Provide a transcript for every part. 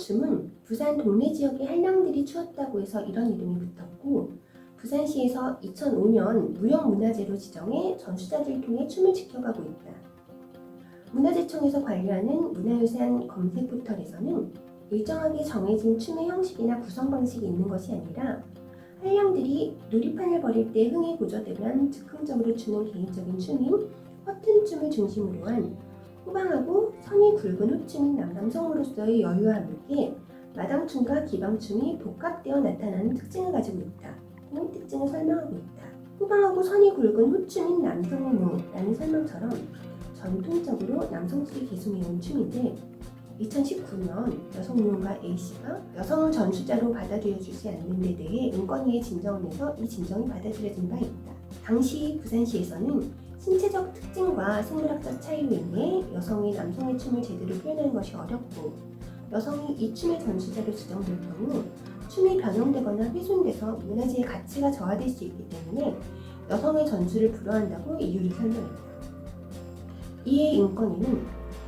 춤은 부산 동네 지역의 한량들이 추었다고 해서 이런 이름이 붙었고 부산시에서 2005년 무형문화재로 지정해 전수자들을 통해 춤을 지켜가고 있다. 문화재청에서 관리하는 문화유산 검색 포털에서는 일정하게 정해진 춤의 형식이나 구성 방식이 있는 것이 아니라 한량들이 놀이판을 벌일 때 흥에 고조되면 즉흥적으로 추는 개인적인 춤인 허튼 춤을 중심으로 한 후방하고 선이 굵은 호춤인 남성으로서의 여유와 함께 마당춤과 기방춤이 복합되어 나타나는 특징을 가지고 있다. 그 특징을 설명하고 있다. 후방하고 선이 굵은 호춤인 남성의 무라는 설명처럼 전통적으로 남성들이 계승해온 춤인데 2019년 여성무용가 A씨가 여성을 전수자로 받아들여주지 않는 데 대해 인권위에 진정을 내서 이 진정이 받아들여진 바 있다. 당시 부산시에서는 신체적 특징과 생물학적 차이로 인해 여성이 남성의 춤을 제대로 표현하는 것이 어렵고 여성이 이 춤의 전수자로 지정될 경우 춤이 변형되거나 훼손돼서 문화재의 가치가 저하될 수 있기 때문에 여성의 전수를 불허한다고 이유를 설명했다. 이에 인권위는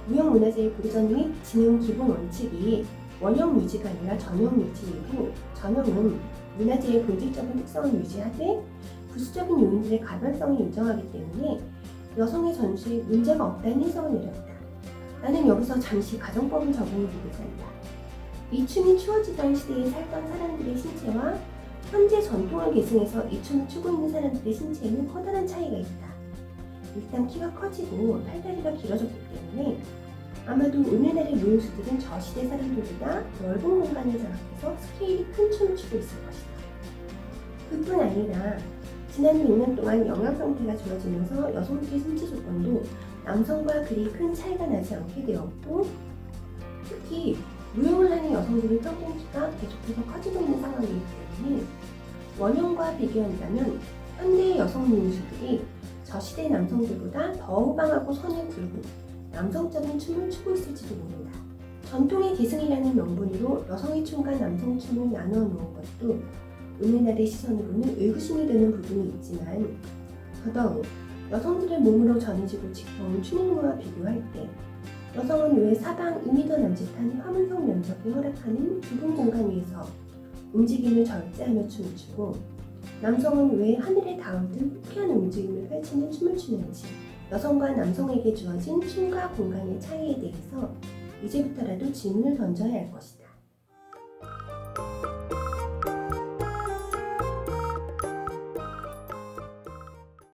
무형문화재의 보전 및 진흥 기본 원칙이 원형 유지가 아니라 전형 유지이고 전형은 문화재의 본질적인 특성을 유지하되 부수적인 요인들의 가변성을 인정하기 때문에 여성의 전수에 문제가 없다는 해석을 내렸다. 나는 여기서 잠시 가정법을 적용해 보고자 한다. 이 춤이 추어지던 시대에 살던 사람들의 신체와 현재 전통을 계승해서 이 춤을 추고 있는 사람들의 신체에는 커다란 차이가 있다. 일단 키가 커지고 팔다리가 길어졌기 때문에 아마도 오늘날의 무용수들은 저 시대 사람들보다 넓은 공간을 장악해서 스케일이 큰 춤을 추고 있을 것이다. 그뿐 아니라 지난 100년 동안 영양 상태가 좋아지면서 여성들의 신체 조건도 남성과 그리 큰 차이가 나지 않게 되었고 특히 무용을 하는 여성들의 평균 키가 계속해서 커지고 있는 상황이기 때문에 원형과 비교한다면 현대의 여성 무용수들이 저 시대 남성들보다 더 후방하고 선이 굵고 남성적인 춤을 추고 있을지도 모른다. 전통의 계승이라는 명분으로 여성의 춤과 남성 춤을 나누어 놓은 것도 오늘날의 시선으로는 의구심이 드는 부분이 있지만 더더욱 여성들의 몸으로 전해지고 지켜온 춤행무와 비교할 때 여성은 왜 사방 2m 남짓한 화문석 면적이 허락하는 좁은 공간 위에서 움직임을 절제하며 춤을 추고 남성은 왜 하늘에 닿을 듯 호쾌한 움직임을 펼치는 춤을 추는지 여성과 남성에게 주어진 춤과 공간의 차이에 대해서 이제부터라도 질문을 던져야 할 것이다.